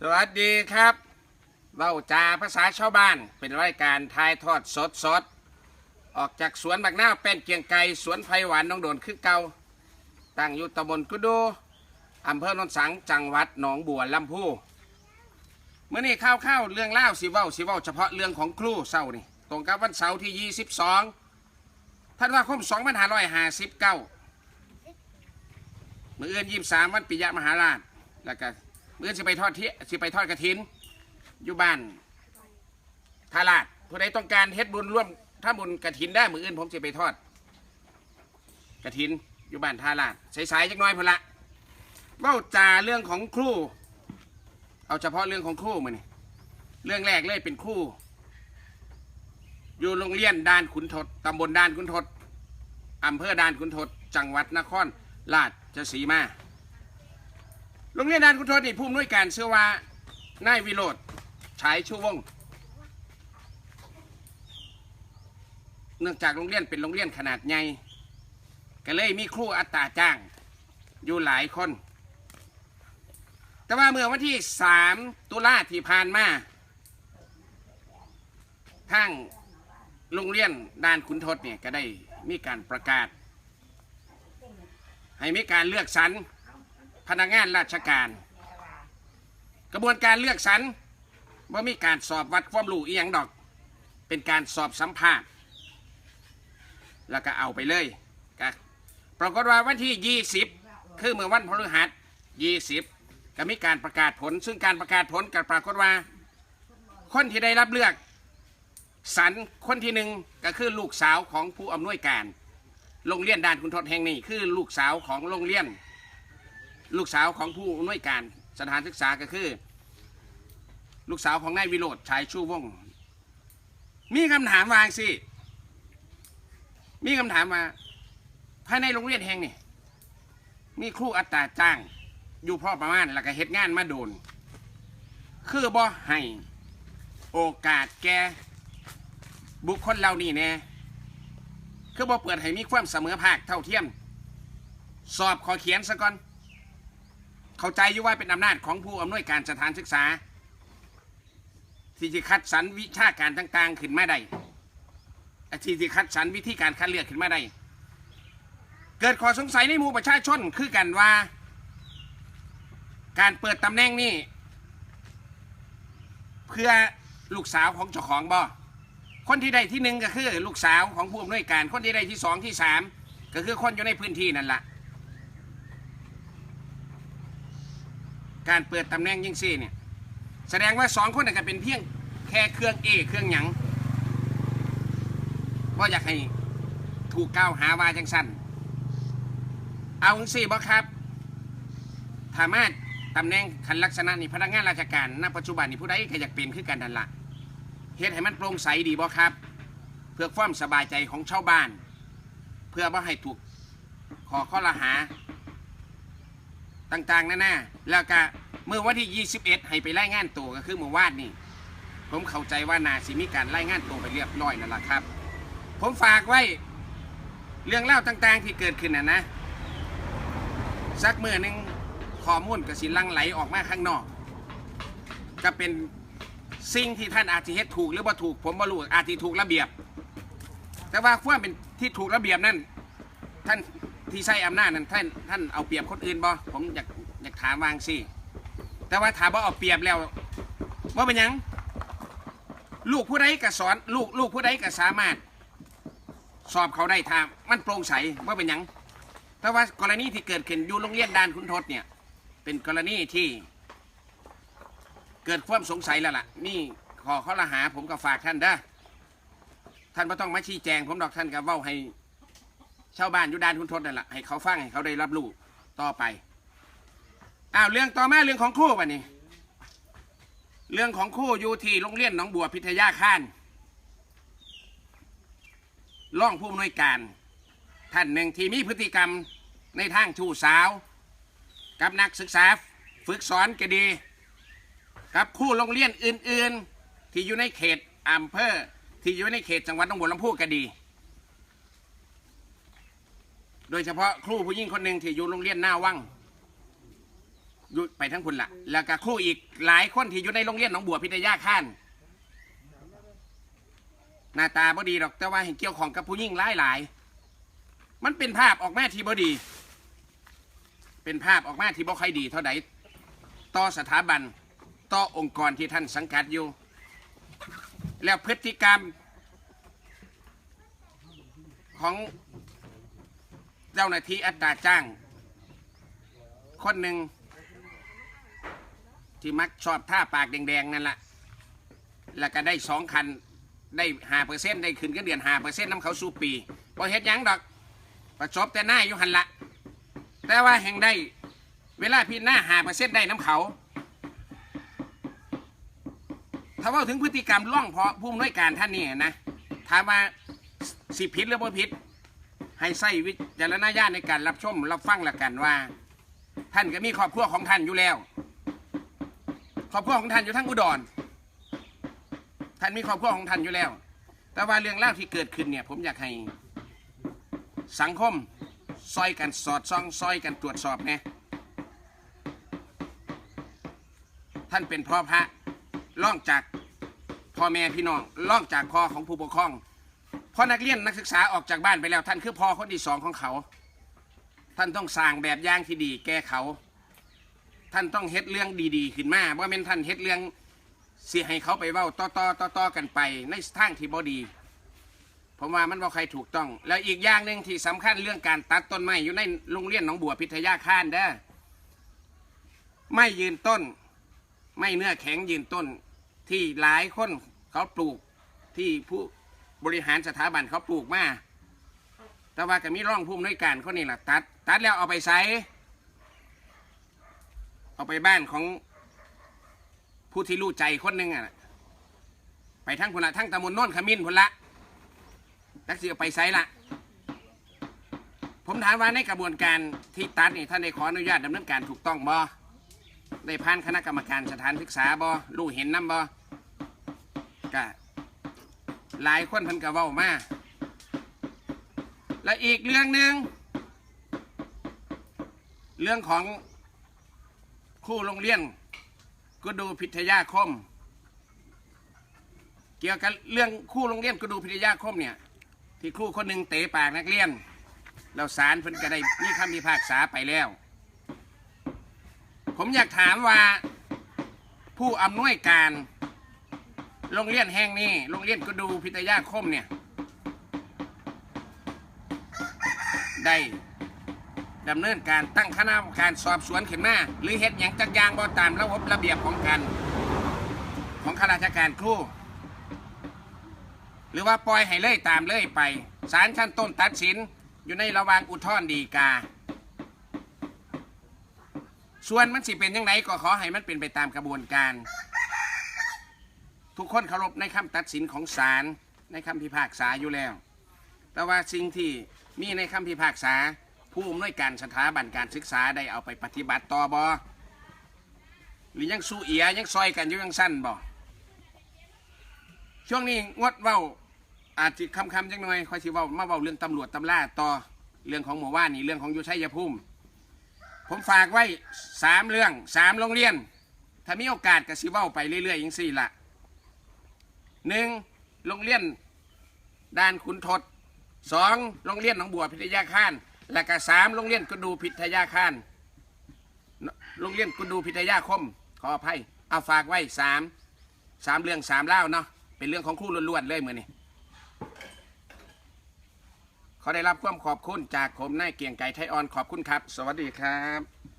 สวัสดีครับเบ้าจาภาษาชาวบ้านเป็นรายการทายทอดสดสดๆออกจากสวนบักนาวเป็นเกียงไก่สวนไผ่หวานน้องโดนคือเก่าตั้งอยู่ตำบลกุดูอำเภอโนนสังจังหวัดหนองบัวลำพูเมื่อนี้ข้าวข้าวเรื่องเล่าสิเว้าสิเว้าเฉพาะเรื่องของครูเศร้านี่ตรงกับวันเสาร์ที่ 22ธันว่าคม2559มื่อเอื้อนยี่สามวันปิยะมหาราชแล้วก็ มื่ออนสิไปทอดเที่ยสิไปทอดกระถิน อยู่บ้านทาราชผู้ใดต้องการเฮ็ดบุญร่วมถ้าบุญกระถินได้มืออื่นผมจะไปทอดกระถินอยู่บ้านทาราชสายๆจักน้อยพนละเบ้าจาเรื่องของครูเอาเฉพาะเรื่องของครูมือนี่เรื่องแรกเลยเป็นครูอยู่โรงเรียนด่านขุนทดตำบลด่านขุนทดอำเภอด่านขุนทด จังหวัดนครราชสีมา โรงเรียนด่านขุนทดนี่ผู้อำนวยการเชื่อว่านายวิโรธฉายชูวงเนื่องจากโรงเรียนเป็นโรงเรียนขนาดใหญ่ก็เลยมีครูอัตราจ้างอยู่หลายคน แต่ว่าเมื่อวันที่สามตุลาที่ผ่านมาทางโรงเรียนด่านขุนทดเนี่ยก็ได้มีการประกาศ ให้มีการเลือกสรร พนักงานราชการ กระบวนการเลือกสรรว่ามีการสอบวัดความรู้อีหยังดอก เป็นการสอบสัมภาษณ์แล้วก็เอาไปเลยก็ปรากฏว่าวันที่ 20 คือเมื่อวันพฤหัส 20 ก็มีการประกาศผล ซึ่งการประกาศผลก็ปรากฏว่า คนที่ได้รับเลือกสรรคนที่หนึ่งก็คือลูกสาวของผู้อำนวยการ โรงเรียนด่านคุณทศแห่งนี้คือลูกสาวของโรงเรียน ลูกสาวของผู้อำนวยการสถานศึกษาก็คือ ลูกสาวของนายวิโรธชายชูวงศ์มีคำถามวางสิ มีคำถามมาภายในโรงเรียนแห่งนี้มีครูอัตราจ้าง อยู่พ่อประมาณแล้วก็เฮ็ดงานมาโดน คือบ่ให้โอกาสแกบุคคลเหล่านี้แน่คือบ่เปิดให้มีความเสมอภาคเท่าเทียม สอบขอเขียนซะก่อน เข้าใจอยู่ว่าเป็นอำนาจของผู้อำนวยการสถานศึกษา ที่จะคัดสรรวิชาการต่าง ๆ ขึ้นมาได้ที่จะคัดสรรวิธีการคัดเลือกขึ้นมาได้ เกิดข้อสงสัยในหมู่ประชาชนคือกันว่า การเปิดตำแหน่งนี่เพื่อลูกสาวของเจ้าของบ่คนที่ได้ที่หนึ่งก็คือลูกสาวของผู้อำนวยการ คนที่ได้ที่สองที่สามก็คือคนอยู่ในพื้นที่นั่นแหละ การเปิดตำแหน่งยิ่งซี่เนี่ยแสดงว่าสองคนนั้นก็เป็นเพียงแค่เครื่องเอเครื่องหยังว่าอยากให้ถูกกล่าวหาว่าจังสั้นเอาจังซี่บ่ครับถามาตำแหน่งขันลักษณะนี่พนักงานราชการณปัจจุบันนี่ผู้ใดก็อยากเป็นคือกันนั่นละเฮ็ดให้มันโปร่งใสดีบ่ครับ เพื่อความสบายใจของชาวบ้าน เพื่อว่ให้ถูกขอข้อละหา ต่างๆนั่นน่ะแล้วก็เมื่อวันที่ 21 ให้ไปรายงานตัวก็คือเมื่อวานนี่ผมเข้าใจว่านาสิมีการรายงานตัวไปเรียบร้อยนั่นแหละครับ ผมฝากไว้เรื่องเล่าต่างๆที่เกิดขึ้นน่ะนะสักเมื่อนึงข้อมูลก็สิหลังไหลออกมาข้างนอก ก็เป็นสิ่งที่ท่านอาจจะเฮ็ดถูกหรือบ่าถูกผมบ่รู้อาจจะถูกระเบียบ แต่ว่าความเป็นที่ถูกระเบียบนั่นท่าน ที่ใช้อำนาจนั้นท่านท่านเอาเปรียบคนอื่นบ่ผมอยากอยากถามวาจังสิแต่ว่าถามว่าเอาเปรียบแล้วว่าเป็นยัง ลูกผู้ใดก็สอนลูกลูกผู้ใดก็สามารถ สอบเขาได้ทางมันโปร่งใสว่าเป็นยังแต่ว่ากรณีที่เกิดขึ้นอยู่โรงเรียนด่านคุณทศเนี่ย เป็นกรณีที่ เกิดความสงสัยแล้วล่ะ นี่ขอข้อละหาผมก็ฝากท่านเด้อท่านไม่ต้องมาชี้แจง ผมดอกท่านก็เว้าให้ ชาวบ้านอยู่ด้านคุณทศนั่นแหละให้เขาฟังให้เขาได้รับรู้ต่อไปอ้าวเรื่องต่อมาเรื่องของครู่ป่ะนี่เรื่องของครู่อยู่ที่โรงเรียนหนองบัวพิทยาค่านร่องผู้อำนวยการท่านหนึ่งที่มีพฤติกรรมในทางชู้สาว กับนักศึกษาฝึกสอนก็ดี กับคู่โรงเรียนอื่น ๆ ที่อยู่ในเขตอำเภอที่อยู่ในเขตจังหวัดหนองบัวลำพูก็ดี โดยเฉพาะครูผู้หญิงคนหนึ่งที่อยู่โรงเรียนหน้าวังอยู่ไปทั้งคุณละแล้วก็ครูอีกหลายคนที่อยู่ในโรงเรียนหนองบัวพิทยาข้านหน้าตาบ่ดีดอกแต่ว่าเห็นเกี่ยวของกับผู้หญิงหลายหลายมันเป็นภาพออกมาที่บ่ดี เป็นภาพออกมาที่บ่ค่อยดีเท่าใดต่อสถาบันต่อองค์กรที่ท่านสังกัดอยู่ แล้วพฤติกรรมของ เจ้าหน้าที่อัตราจ้าง คนหนึ่งที่มักชอบท่าปากแดงๆนั่นแหละแล้วก็ได้สองคันได้หาเปอร์เซ็นต์ได้ขึ้นก็เดือนหาเปอร์เซ็นต์น้ำเขาสู่ปีพอเฮ็ดยังดอกประชบแต่หน้าอยู่หันละ แต่ว่าแห่งได้ เวลาพี่หน้าหาเปอร์เซ็นต์ได้น้ำเขา ถ้าว่าถึงพฤติกรรมล่องเพราะผู้อำนวยการท่านนี่นะถามว่าสิผิดหรือบ่ผิด ให้ใส่วิจารณญาณในการรับชมรับฟังละกันว่า ท่านก็มีครอบครัวของท่านอยู่แล้ว ครอบครัวของท่านอยู่ทั้งอุดร ท่านมีครอบครัวของท่านอยู่แล้ว แต่ว่าเรื่องเล่าวที่เกิดขึ้นเนี่ย ผมอยากให้ สังคมซอยกันสอดส่องซอยกันตรวจสอบไงท่านเป็นพ่อพระล่องจากพ่อแม่พี่น้องล่องจากพ่อของผู้ปกครอง พอนักเรียนนักศึกษาออกจากบ้านไปแล้ว ท่านคือพ่อคนที่สองของเขา ท่านต้องสร้างแบบอย่างที่ดี แก่เขา ท่านต้องเฮ็ดเรื่องดีๆ ขึ้นมาว่าะเป็นท่านเฮ็ดเรื่องเสิให้เขาไปเว้าต่อต่อต่อต่อกันไป ในทางที่บ่ดีผมว่ามันบ่ใครถูกต้อง แล้วอีกอย่างหนึ่งที่สำคัญเรื่องการตัดต้นไม้อยู่ในโรงเรียนหนองบัวพิทยาคารเด้อไม่ยืนต้น ไม่เนื้อแข็งยืนต้น ที่หลายคนเขาปลูกที่ผู้ บริหารสถาบันเขาปลูกมาแต่ว่าก็มีร่องพุ่มด้วยการคนนี้แหละตัด ตัดแล้วเอาไปใส่เอาไปบ้านของผู้ที่รู้ใจคนหนึ่งอะ ไปทั้งพนละทั้งตำบลโน่นขมิ้นพนละนักสือไปไซละผมถามว่าในกระบวนการที่ตัดนี่ท่านได้ขออนุญาตดำเนินการถูกต้องบ่ได้ผ่านคณะกรรมการสถานศึกษาบ่รู้เห็นน้ำบ่ก็ หลายคนเพิ่นก็เว้ามาและอีกเรื่องหนึ่งเรื่องของคู่โรงเรียนก็ดูพิทยาคม เกี่ยวกับเรื่องคู่โรงเรียนก็ดูพิทยาคมเนี่ยที่ครู่คนหนึ่งเตะปากนักเรียนแล้วศาลเพิ่นก็ได้มีคำพิพากษาไปแล้ว ผมอยากถามว่าผู้อำนวยการ โรงเรียนแห่งนี้โรงเรียนก็ดูพิทยาคมเนี่ย ได้ดำเนินการตั้งคณะกรรมการสอบสวนขึ้นมาหรือเฮ็ดอย่างจักอยางบ่ตามระบบระเบียบของการของข้าราชการครูหรือว่าปล่อยให้เลยตามเลยไปศาลชั้นต้นตัดสินอยู่ในระหว่างอุทธรณ์ฎีกา ส่วนมันสิเป็นยังไงก็ขอให้มันเป็นไปตามกระบวนการ ทุกคนเคารพในคำตัดสินของศาลในคำพิพากษาอยู่แล้ว แต่ว่าสิ่งที่มีในคำพิพากษา ผู้อำนวยการสถาบันการศึกษาได้เอาไปปฏิบัติต่อบอหรือยังสู้เอียยังซอยกันอยู่ยังสั้นบ่ช่วงนี้งดเว้าอาจจะคำคำๆจังหน่อยคอยสิเว้ามาเว้าเรื่องตำรวจตำล่าต่อเรื่องของหมู่บ้านนี่เรื่องของอยุชัยภูมิ ผมฝากไว้สามเรื่องสามโรงเรียน ถ้ามีโอกาสก็สิเว้าไปเรื่อยๆอย่างสี่ละ หนึ่งโรงเรียนด่านขุนทดสองโรงเรียนหนองบัวพิทยาคารและก็สามโรงเรียนกุดูพิทยาคารโรงเรียนกุดูพิทยาคม ขออภัยเอาฝากไว้สามสามเรื่องสามเล่าเนาะเป็นเรื่องของครูล้วนๆเลยมือนี่เขาได้รับความขอบคุณจากผมนายเกียงไก่ไทยออนขอบคุณครับ สวัสดีครับ